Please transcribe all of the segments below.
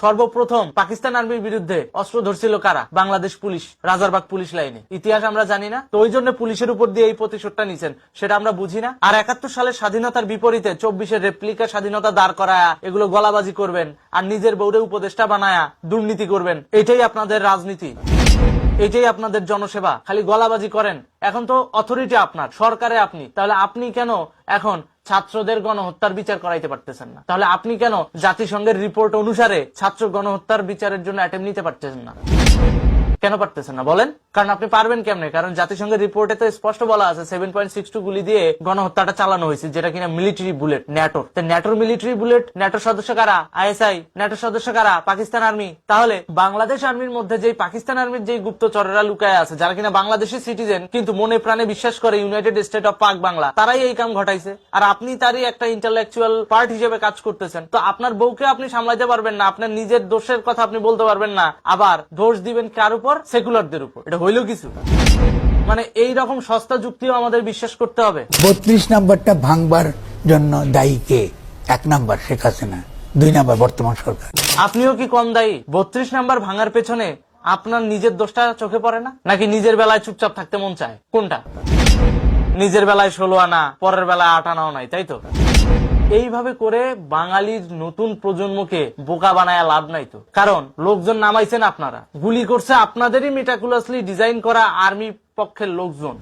সর্বপ্রথম পাকিস্তান আর্মির বিরুদ্ধে অস্ত্র ধরছিল কারা? বাংলাদেশ পুলিশ, রাজারবাগ পুলিশ লাইনে। ইতিহাস আমরা জানি না, তো ওই জন্য পুলিশের উপর দিয়ে এই প্রতিশোধটা নিছেন, সেটা আমরা বুঝি না। আর একাত্তর সালের স্বাধীনতার বিপরীতে চব্বিশের রেপ্লিকা স্বাধীনতা দাঁড় করায়া এগুলো গলাবাজি করবেন আর নিজের বউরে উপদেষ্টা বানায়া দুর্নীতি করবেন, এটাই আপনাদের রাজনীতি। এটাই আপনাদের জনসেবা, খালি গলাবাজি করেন। এখন তো অথরিটি আপনার, সরকারে আপনি। তাহলে আপনি কেন এখন ছাত্রদের গণহত্যার বিচার করাইতে পারতেছেন না। তাহলে আপনি কেন জাতিসংঘের রিপোর্ট অনুসারে ছাত্র গণহত্যার বিচারের জন্য অ্যাটেম্প নিতে পারতেছেন না? কেন পারতেছেন না? বলেন। কারণ আপনি পারবেন কেমনে? কারণ জাতিসংঘের রিপোর্টে তো স্পষ্ট বলা আছে সেভেন পয়েন্ট সিক্স টু গুলি দিয়ে গণহত্যাটা চালানো হয়েছে, যেটা কিনা মিলিটারি বুলেট ন্যাটোর তো ন্যাটোর মিলিটারি বুলেট ন্যাটোর সদস্য কারা? আইএসআই ন্যাটোর সদস্য কারা? পাকিস্তান আর্মি তাহলে বাংলাদেশ আর্মির মধ্যে যে পাকিস্তান আর্মির যে গুপ্তচরেরা লুকায় আছে, যারা কিনা বাংলাদেশের সিটিজেন কিন্তু মনে প্রাণে বিশ্বাস করে ইউনাইটেড স্টেট অফ পাক বাংলা তারাই এই কাম ঘটাইছে। আর আপনি তারই একটা ইন্টালেকচুয়াল পার্ট হিসেবে কাজ করতেছেন। তো আপনার বউকে আপনি সামলাইতে পারবেন না, আপনার নিজের দোষের কথা আপনি বলতে পারবেন না। আবার দোষ দিবেন কার উপর? সেকুলারদের উপর। এটা হইল কিছু? মানে এই রকম সস্তা যুক্তিও আমাদের বিশ্বাস করতে হবে। বত্রিশ নাম্বারটা ভাঙবার জন্য দায়ী কে? এক নাম্বার শেখ হাসিনা। দুই নাম্বার বর্তমান সরকার। আপনিও কি কম দায়ী? বত্রিশ নাম্বার ভাঙার পেছনে আপনার নিজের দোষটা চোখে পড়ে না? নাকি নিজের বেলায় চুপচাপ থাকতে মন চায়? কোনটা? নিজের বেলায় ষোলো আনা পরের বেলায় আট আনাও নাই তাই তো? এইভাবে করে বাঙালির নতুন প্রজন্মকে বোকা বানায় লাভ নাই তো। কারণ লোকজন নামাইছেন আপনারা। গুলি করছে আপনাদেরই মেটাকুলাসলি ডিজাইন করা আর্মি পক্ষের লোকজন।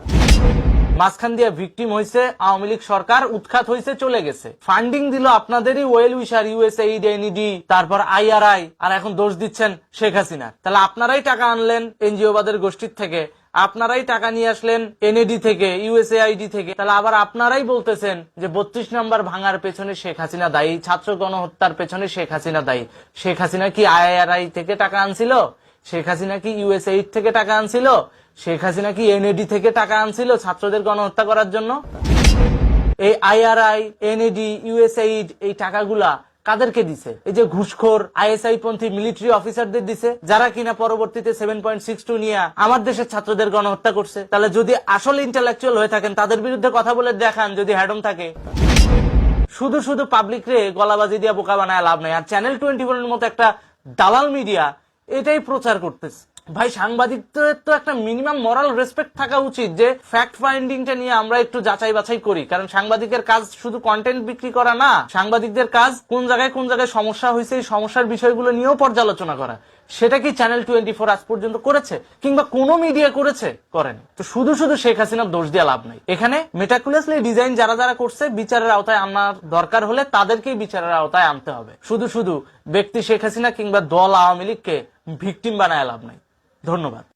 মাঝখান দিয়ে ভিকটিম হয়েছে আওয়ামী লীগ সরকার উৎখাত হয়েছে চলে গেছে। ফান্ডিং দিল আপনাদেরই ওয়েল উইশার ইউএসএইড এনইডি, তারপর আইআরআই, আর এখন দোষ দিচ্ছেন শেখ হাসিনার। তাহলে আপনারাই টাকা আনলেন এনজিওবাদের গোষ্ঠীর থেকে, আপনারাই টাকা নিয়ে আসলেন এনএডি থেকে, ইউএসএ ইউএসএআইডি থেকে। তাহলে আবার আপনারাই বলতেছেন যে বত্রিশ নাম্বার ভাঙার পেছনে শেখ হাসিনা দায়ী, ছাত্র গণহত্যার পেছনে শেখ হাসিনা দায়ী। শেখ হাসিনা কি আইআরআই থেকে টাকা আনছিল? শেখ হাসিনা কি ইউএসএইড থেকে টাকা আনছিল? শেখ হাসিনা কি এনএডি থেকে টাকা আনছিল ছাত্রদের গণহত্যা করার জন্য? এই আইআরআই এনএডি ইউএসএইড এই টাকাগুলা কাদেরকে দিছে? এই যে ঘুষখোর আইএসআই পন্থী মিলিটারি অফিসারদের দিছে, যারা কিনা পরবর্তীতে সেভেন পয়েন্ট সিক্স টু নিয়ে আমার দেশের ছাত্রদের গণহত্যা করছে। তাহলে যদি আসলে ইন্টালেকচুয়াল হয়ে থাকেন, তাদের বিরুদ্ধে কথা বলে দেখান যদি হ্যাডম থাকে। শুধু শুধু পাবলিক রে গলাবাজি দিয়ে বোকা বানায় লাভ নাই। আর চ্যানেল টোয়েন্টি এর মতো একটা দালাল মিডিয়া এটাই প্রচার করতেছে। ভাই, সাংবাদিকদের তো একটা মিনিমাম মরাল রেসপেক্ট থাকা উচিত যে ফ্যাক্ট ফাইন্ডিংটা নিয়ে আমরা একটু যাচাই বাছাই করি। কারণ সাংবাদিকের কাজ শুধু কন্টেন্ট বিক্রি করা না, সাংবাদিকদের কাজ কোন জায়গায় কোন জায়গায় সমস্যা হয়েছে এই সমস্যার বিষয়গুলো নিয়েও পর্যালোচনা করা। সেটা কি চ্যানেল টোয়েন্টি ফোর আজ পর্যন্ত করেছে কিংবা কোনো মিডিয়া করেছে? করেন। তো শুধু শুধু শেখ হাসিনার দোষ দিয়ে লাভ নাই। এখানে মেটাকুলাসলি ডিজাইন যারা যারা করছে, বিচারের আওতায় আনার দরকার হলে তাদেরকেই বিচারের আওতায় আনতে হবে। শুধু শুধু ব্যক্তি শেখ হাসিনা কিংবা দল আওয়ামী লীগকে ভিকটিম বানায় লাভ নাই। ধন্যবাদ।